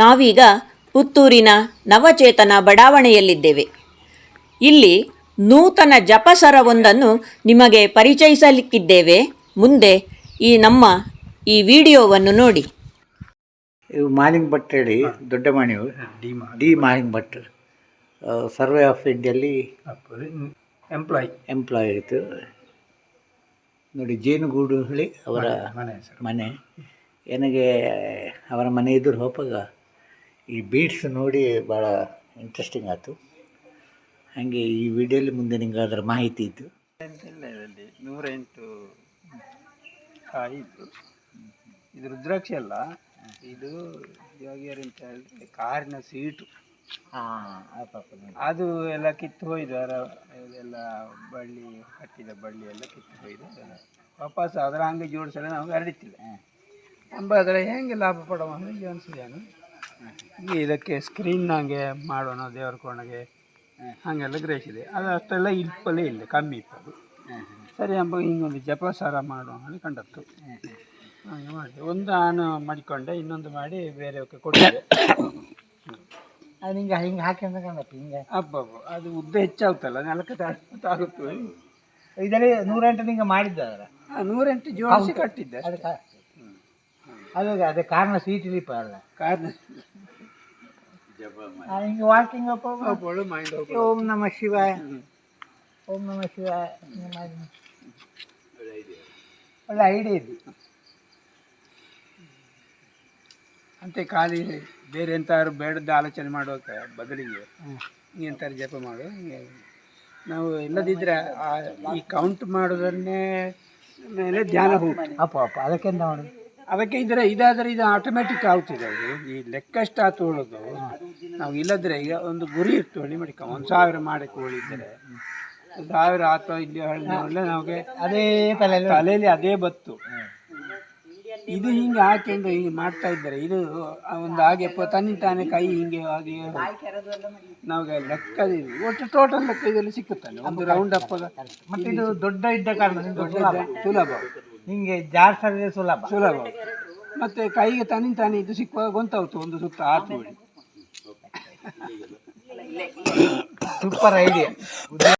ನಾವೀಗ ಪುತ್ತೂರಿನ ನವಚೇತನ ಬಡಾವಣೆಯಲ್ಲಿದ್ದೇವೆ. ಇಲ್ಲಿ ನೂತನ ಜಪಸರವೊಂದನ್ನು ನಿಮಗೆ ಪರಿಚಯಿಸಲಿಕ್ಕಿದ್ದೇವೆ. ಮುಂದೆ ಈ ನಮ್ಮ ಈ ವಿಡಿಯೋವನ್ನು ನೋಡಿ. ಇವು ಮಾಲಿಂಗ್ ಭಟ್ ಹೇಳಿ ದೊಡ್ಡ ಮಣಿಯು D Maling Bhat. Survey of ಇಂಡಿಯಲ್ಲಿ employee. Employee ಆಯಿತು ನೋಡಿ ಜೇನುಗೂಡು ಹೇಳಿ ಅವರ ಮನೆ ಮನೆ ನನಗೆ ಅವರ ಮನೆ ಎದುರು ಹೋಪಾಗ ಈ ಬೀಟ್ಸ್ ನೋಡಿ ಭಾಳ ಇಂಟ್ರೆಸ್ಟಿಂಗ್ ಆಯಿತು. ಹಾಗೆ ಈ ವಿಡಿಯೋಲಿ ಮುಂದೆ ನಿಮ್ಗೆ ಅದರ ಮಾಹಿತಿ ಇತ್ತು? ಇದರಲ್ಲಿ ನೂರೆಂಟು ಕಾಯಿ ಇತ್ತು ಇದು ರುದ್ರಾಕ್ಷಿ ಅಲ್ಲ ಇದು ಯೋಗಿಯರ್ ಅಂತ ಹೇಳಿದ್ರೆ ಕಾರಿನ ಸೀಟು. ಅದು ಎಲ್ಲ ಕಿತ್ತು ಹೋಯ್ದು ಅದರ ಇದೆಲ್ಲ ಬಳ್ಳಿ ಕಟ್ಟಿದ ಬಳ್ಳಿ ಎಲ್ಲ ಕಿತ್ತು ಹೋಯ್ದು ಅದೆಲ್ಲ ವಾಪಸ್ ಅದರ ಹಂಗೆ ಜೋಡಿಸಲು ನಾವು ಹರಡಿತ್ತಿಲ್ಲ. ಅಂಬ ಅದರ ಹೆಂಗೆ ಲಾಭ ಪಡುವ ಅಂದರೆ ಅನಿಸಿದೇನು ಈಗ ಇದಕ್ಕೆ ಸ್ಕ್ರೀನ್ ಹಂಗೆ ಮಾಡೋಣ ದೇವರ ಕೋಣಗೆ. ಹಾಗೆಲ್ಲ ಗ್ರಹಿಸಿದೆ ಅದು ಅಷ್ಟೆಲ್ಲ ಇಲ್ಪಲ್ಲೇ ಇಲ್ಲ ಕಮ್ಮಿ ಇತ್ತು ಅದು. ಸರಿ ಅಂಬ ಹಿಂಗೊಂದು ಜಪಸಾರ ಮಾಡೋಣ ಅಂತ ಕಂಡತ್ತು ಹಾಗೆ ಮಾಡಿದೆ. ಒಂದು ನಾನು ಮಾಡಿಕೊಂಡೆ ಇನ್ನೊಂದು ಮಾಡಿ ಬೇರೆಯವಕ್ಕೆ ಕೊಟ್ಟಿದ್ದೆ. ಅದು ಹಿಂಗೆ ಹಿಂಗೆ ಹಾಕಿ ಅಂತ ಕಂಡತ್ತು ಹಿಂಗೆ. ಅಬ್ಬಬ್ಬ ಅದು ಉದ್ದ ಹೆಚ್ಚಾಗುತ್ತಲ್ಲ ನಾಲ್ಕು ತಾಗುತ್ತೆ ಇದರಲ್ಲಿ ನೂರೆಂಟು ಹಿಂಗೆ ಮಾಡಿದ್ದಾರ ನೂರೆಂಟು ಜೋಡಿಸಿ ಕಟ್ಟಿದ್ದೆ ಅದಕ್ಕೆ ಅದೇ ಅದು ಅದೇ ಕಾರಣ ಸೀಟ್ ಇಲ್ಲಿ ಅಲ್ಲ. ಕಾರಣ ಹಿಂಗೆ ವಾಕಿಂಗ್ ಅಪ್ ಹೋಗ್ಬೋದು ಮೈಂಡ್ ಹೋಗ್ಬೋದು ಓಂ ನಮ ಶಿವಾಯ. ಓಂ ನಮ ಶಿವಾಯ. ಒಳ್ಳೆ ಐಡಿಯಾ ಇದು. ಅಂತೆ ಖಾಲಿ ಬೇರೆ ಎಂತಾದ್ರು ಬೇಡದ ಆಲೋಚನೆ ಮಾಡೋಕೆ ಬದಲಿಗೆ ಎಂತಾರು ಜಪ ಮಾಡು ಹಿಂಗೆ. ನಾವು ಇಲ್ಲದಿದ್ರೆ ಈ ಕೌಂಟ್ ಮಾಡೋದನ್ನೇ ಮೇಲೆ ಧ್ಯಾನ ಹೋಗ್ತದೆ ಅಪ್ಪ ಅಪ್ಪ ಅದಕ್ಕೆ ಅದಕ್ಕೆ ಇದ್ರೆ ಇದಾದರೆ ಇದು ಆಟೋಮೆಟಿಕ್ ಆಗ್ತಿದೆ ಅದು. ಈ ಲೆಕ್ಕಷ್ಟು ಆತು ಹೇಳೋದು ನಾವು ಇಲ್ಲದ್ರೆ ಈಗ ಒಂದು ಗುರಿ ಇತ್ತು ಹೇಳಿ ಮಾಡಿ ಒಂದು ಸಾವಿರ ಮಾಡಿ ಕೋಳಿದ್ದರೆ ಸಾವಿರ ಆತೋ ಇಲ್ಲಿ ಹೇಳಿದ್ರೆ ನಮಗೆ ಅದೇ ತಲೆ ತಲೆಯಲ್ಲಿ ಅದೇ ಬತ್ತು. ಇದು ಹಿಂಗೆ ಹಾಕೊಂಡು ಹಿಂಗೆ ಮಾಡ್ತಾ ಇದ್ದಾರೆ. ಇದು ಒಂದು ಹಾಗೆ ತನ್ನಿ ತಾನೇ ಕೈ ಹಿಂಗೆ ಹಾಗೆ ನಮಗೆ ಲೆಕ್ಕ ಒಟ್ಟು ಟೋಟಲ್ ಲೆಕ್ಕ ಇದರಲ್ಲಿ ಸಿಕ್ಕುತ್ತಲ್ಲ. ಒಂದು ರೌಂಡ್ ಅಪ್ ಮತ್ತೆ ಇದು ದೊಡ್ಡ ಇದ್ದ ಕಾರಣ ದೊಡ್ಡ ಸುಲಭ. ಹಿಂಗೆ ಜಾಸ್ತಿ ಸುಲಭ. ಸುಲಭ. ಮತ್ತೆ ಕೈಗೆ ತನ್ನಿ ತಾನೇ ಇದು ಸಿಕ್ಕುವಾಗ ಗೊಂತಾವ್ತು ಒಂದು ಸುತ್ತ ಆತು. Super idea